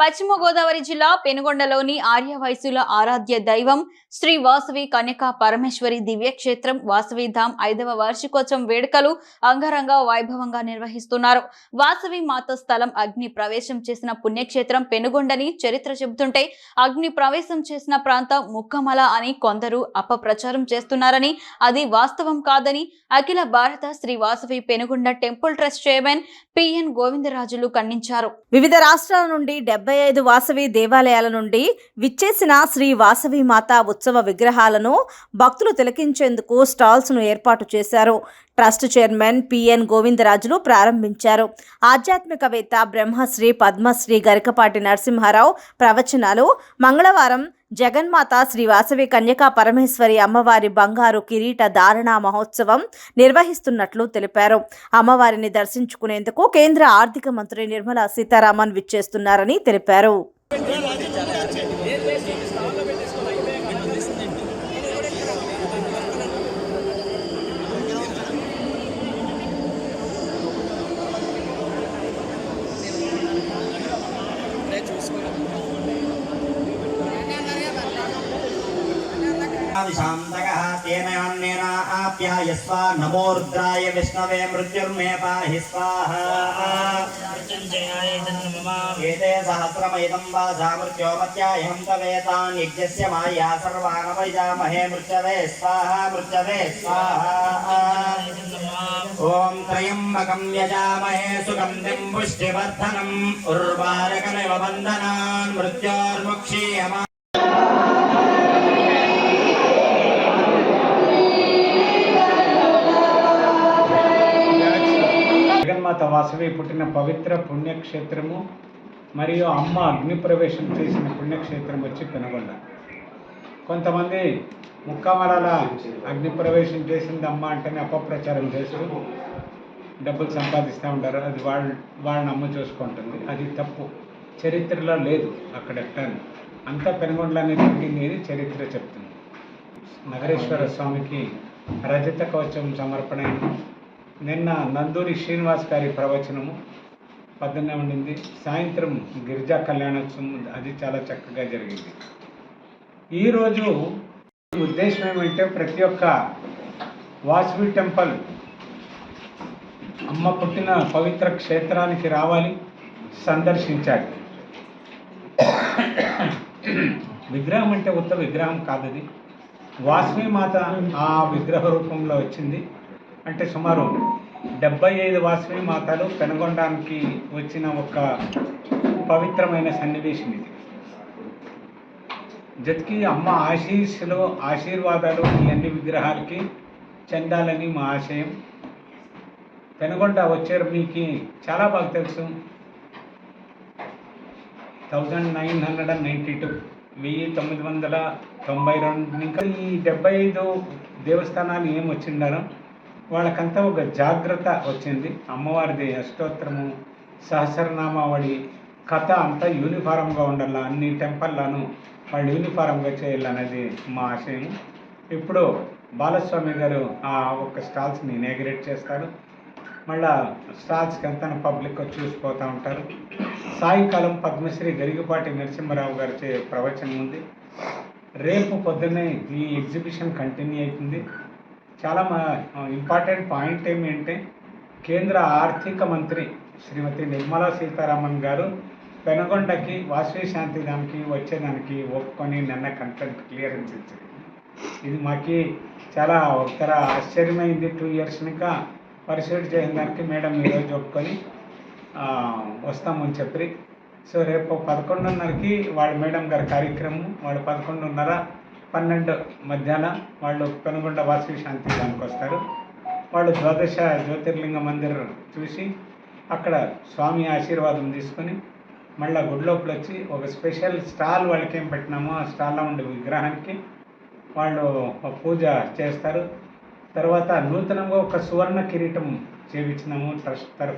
పశ్చిమ గోదావరి జిల్లా పెనుగొండలోని ఆర్యవయసుల ఆరాధ్య దైవం శ్రీ వాసవి కన్యకా పరమేశ్వరి దివ్యక్షేత్రం వాసవిధామ్ ఐదవ వార్షికోత్సవం వేడుకలు అంగరంగ వైభవంగా నిర్వహిస్తున్నారు. వాసవి మాత స్థలం అగ్ని ప్రవేశం చేసిన పుణ్యక్షేత్రం పెనుగొండని చరిత్ర చెబుతుంటే అగ్ని ప్రవేశం చేసిన ప్రాంతం ముక్కమల అని కొందరు అపప్రచారం చేస్తున్నారని అది వాస్తవం కాదని అఖిల భారత Shri Vasavi Penugonda temple trust chairman P Govindarajulu ఖండించారు. వివిధ రాష్ట్రాల నుండి డెబ్బై ఐదు వాసవి దేవాలయాల నుండి విచ్చేసిన శ్రీ వాసవి మాత ఉత్సవ విగ్రహాలను భక్తులు తిలకించేందుకు స్టాల్స్ను ఏర్పాటు చేశారు. ట్రస్ట్ చైర్మన్ పిఎన్ గోవిందరాజులు ప్రారంభించారు. ఆధ్యాత్మికవేత్త బ్రహ్మశ్రీ పద్మశ్రీ గరికపాటి నరసింహారావు ప్రవచనాలు మంగళవారం జగన్మాత శ్రీ వాసవి కన్యకా పరమేశ్వరి అమ్మవారి బంగారు కిరీట ధారణ మహోత్సవం నిర్వహిస్తున్నట్లు తెలిపారు. అమ్మవారిని దర్శించుకునేందుకు కేంద్ర ఆర్థిక మంత్రి నిర్మలా సీతారామన్ విచ్చేస్తున్నారని తెలిపారు. शान्तकः तेन अन्येन आप्यायस्व नमोरुद्राय विष्णवे मृत्युर्मे पाहि स्वाहा एते सहस्रमैदं वाचा मृत्योमत्यायं तवेतान् यज्ञस्य माया सर्वानवैजामहे मृत्यवे स्वाहा मृत्यवे स्वाहा ॐ त्र्यम्बकं यजामहे सुगन्धिं पुष्टिवर्धनम् उर्वारकमिव बन्धनान् मृत्योर्मुक्षीयमा మాత వాసవి పుట్టిన పవిత్ర పుణ్యక్షేత్రము మరియు అమ్మ అగ్నిప్రవేశం చేసిన పుణ్యక్షేత్రం వచ్చి పెనగొండ. కొంతమంది ముక్కామరాల అగ్నిప్రవేశం చేసింది అమ్మ అంటేనే అపప్రచారం చేస్తూ డబ్బులు సంపాదిస్తూ ఉంటారు. అది వాళ్ళ వాళ్ళని అమ్మ చూసుకుంటుంది. అది తప్పు. చరిత్రలో లేదు అక్కడ ఎట్టాను అంతా పెనుగొండలోనే జరిగింది అని చరిత్ర చెప్తుంది. నగరేశ్వర స్వామికి రజత కవచం సమర్పణ అయింది. నిన్న నందూరి శ్రీనివాస్ గారి ప్రవచనము పొద్దున్నే ఉండింది. సాయంత్రం గిరిజా కళ్యాణోత్సవం అది చాలా చక్కగా జరిగింది. ఈరోజు ఉద్దేశం ఏమంటే ప్రతి ఒక్క వాసవి టెంపుల్ అమ్మ పుట్టిన పవిత్ర క్షేత్రానికి రావాలి సందర్శించాలి. విగ్రహం అంటే ఉత్త విగ్రహం కాదది. వాసవి మాత ఆ విగ్రహ రూపంలో వచ్చింది. అంటే సుమారు డెబ్బై ఐదు వాసవి మాతలు పెనుగొండానికి వచ్చిన ఒక పవిత్రమైన సన్నివేశం ఇది. జతికి అమ్మ ఆశీస్సులు ఆశీర్వాదాలు ఈ అన్ని విగ్రహాలకి చెందాలని మా ఆశయం. పెనుగొండ వచ్చారు మీకు చాలా బాగా తెలుసు. Thousand nine hundred and ninety two వెయ్యి తొమ్మిది వందల తొంభై రెండు. ఇంకా ఈ డెబ్బై ఐదు దేవస్థానాలు ఏం వచ్చిండారో? వాళ్ళకంతా ఒక జాగ్రత్త వచ్చింది. అమ్మవారిది అష్టోత్తరము సహస్రనామావళి కథ అంతా యూనిఫారంగా ఉండాల? అన్ని టెంపుల్లను వాళ్ళు యూనిఫారంగా చేయాలనేది మా ఆశయం. ఇప్పుడు బాలస్వామి గారు ఆ ఒక్క స్టాల్స్ని ఇనాగ్రేట్ చేస్తారు. మళ్ళా స్టాల్స్కి ఎంత పబ్లిక్ చూసిపోతూ ఉంటారు. సాయంకాలం పద్మశ్రీ గరిగపాటి నరసింహారావు గారి చే ప్రవచనం ఉంది. రేపు పొద్దున్నే ఈ ఎగ్జిబిషన్ కంటిన్యూ అవుతుంది. చాలా మా ఇంపార్టెంట్ పాయింట్ ఏమిటంటే కేంద్ర ఆర్థిక మంత్రి శ్రీమతి నిర్మలా సీతారామన్ గారు పెనగొండకి వాసవి శాంతిధామ్కి వచ్చేదానికి ఒప్పుకొని నిన్న కంటెంట్ క్లియరెన్స్ ఇచ్చింది ఇది మాకి చాలా ఒకసారి ఆశ్చర్యమైంది. టూ ఇయర్స్ ఇంకా పరిశీలి చేయడానికి మేడం ఈరోజు ఒప్పుకొని వస్తామని చెప్పి. సో రేపు పదకొండున్నరకి వాళ్ళ మేడం గారి కార్యక్రమం వాళ్ళు పదకొండున్నర పన్నెండు మధ్యాహ్నం వాళ్ళు పెనుగొండ వాసవి శాంతి దానికి వస్తారు. వాళ్ళు ద్వాదశ జ్యోతిర్లింగ మందిర్ చూసి అక్కడ స్వామి ఆశీర్వాదం తీసుకొని మళ్ళీ గుడిలోపల వచ్చి ఒక స్పెషల్ స్టాల్ వాళ్ళకి ఏం పెట్టినామో ఆ స్టాల్లో ఉండే విగ్రహానికి వాళ్ళు పూజ చేస్తారు. తర్వాత నూతనంగా ఒక సువర్ణ కిరీటం చేయించినాము ట్రస్ట్ తరఫు